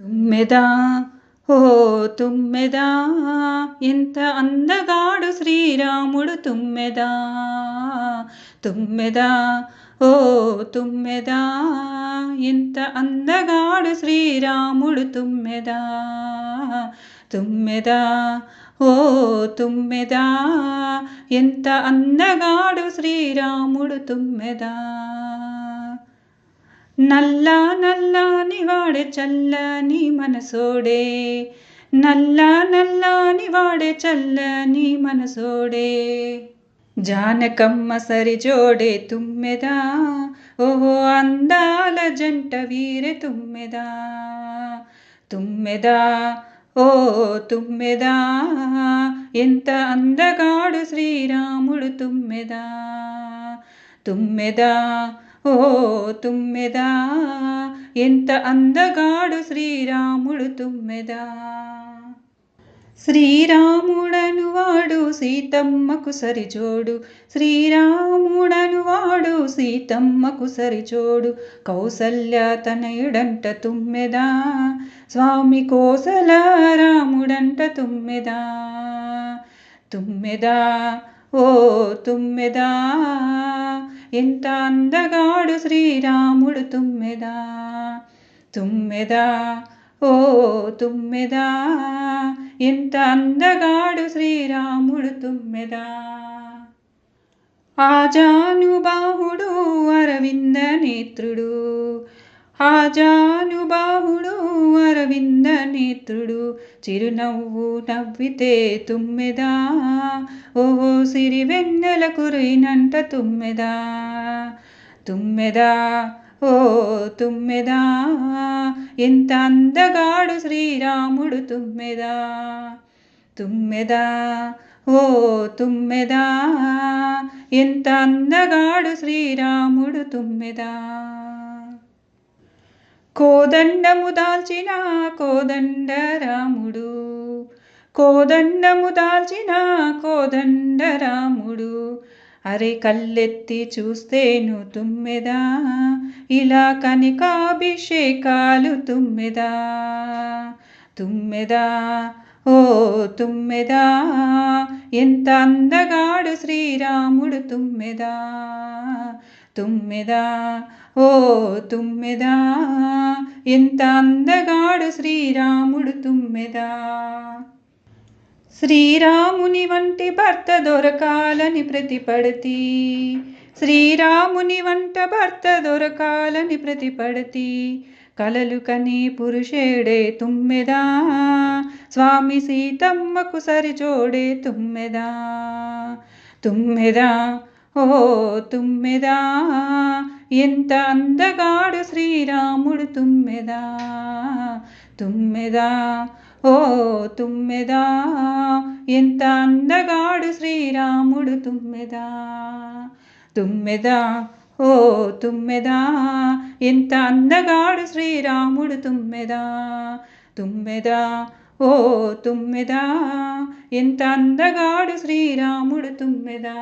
తుమ్మెదా ఓ తుమ్మెదా. ఎంత అందగాడు శ్రీరాముడు తుమ్మెదా. తుమ్మెదా ఓ తుమ్మెదా. ఎంత అందగాడు శ్రీరాముడు తుమ్మెదా. తుమ్మెదా ఓ తుమ్మెదా. ఎంత అందగాడు శ్రీరాముడు తుమ్మెదా. నల్లా నల్లాని వాడే చల్లని మనసోడే. నల్లా నల్లాని వాడే చల్లని మనసోడే. జానకమ్మ సరిజోడే తుమ్మెదా. ఓహో అందాల జంట వీరె తుమ్మెదా. తుమ్మెదా ఓ తుమ్మెదా. ఎంత అందగాడు శ్రీరాముడు తుమ్మెదా. తుమ్మెదా ఓ తుమ్మెదా ఎంత అందగాడు శ్రీరాముడు తుమ్మెదా. శ్రీరాముడను వాడు సీతమ్మకు సరిచోడు శ్రీరాముడను వాడు సీతమ్మకు సరిచోడు. కౌసల్య తనయుడంట తుమ్మెదా స్వామి కోసల రాముడంట తుమ్మెదా. తుమ్మెదా ఓ తుమ్మెదా. ఎంత అందగాడు శ్రీరాముడు తుమ్మెదా తుమ్మెదా ఓ తుమ్మెదా. ఎంత అందగాడు శ్రీరాముడు తుమ్మెదా. ఆజానుబాహుడు అరవింద నేత్రుడు ఆజానుబాహుడు అరవింద నేత్రుడు చిరునవ్వు నవ్వితే తుమ్మెదా? ఓహో సిరి వెన్నెల కురైనంట తుమ్మెదా? తుమ్మెదా? ఓ తుమ్మెదా? ఎంత అందగాడు శ్రీరాముడు తుమ్మెదా? తుమ్మెదా? ఓ తుమ్మెదా? ఎంత అందగాడు శ్రీరాముడు తుమ్మెదా? కోదండము దాల్చిన కోదండ రాముడు కోదండము దాల్చిన కోదండరాముడు. అరే కళ్ళెత్తి చూస్తేను తుమ్మెదా? ఇలా కనికాభిషేకాలు తుమ్మెదా? తుమ్మెదా? ఓ తుమ్మెదా? ఎంత అందగాడు శ్రీరాముడు తుమ్మెదా? తుమ్మెదా ఓ తుమ్మెదా ఎంత అందగాడు శ్రీరాముడు తుమ్మెదా. శ్రీరాముని వంటి భర్త దొరకాలని ప్రతిపడతి శ్రీరాముని వంట భర్త దొరకాలని ప్రతిపడతి కలలు కని పురుషేడే తుమ్మెదా స్వామి సీతమ్మకు సరిచోడే తుమ్మెదా. తుమ్మెదా ఓ తుమ్మెదా ఎంత అందగాడు శ్రీరాముడు తుమ్మెదా తుమ్మెదా ఓ తుమ్మెదా ఎంత అందగాడు శ్రీరాముడు తుమ్మెదా తుమ్మెదా ఓ తుమ్మెదా ఎంత అందగాడు శ్రీరాముడు తుమ్మెదా తుమ్మెదా ఓ తుమ్మెదా ఎంత అందగాడు శ్రీరాముడు తుమ్మెదా.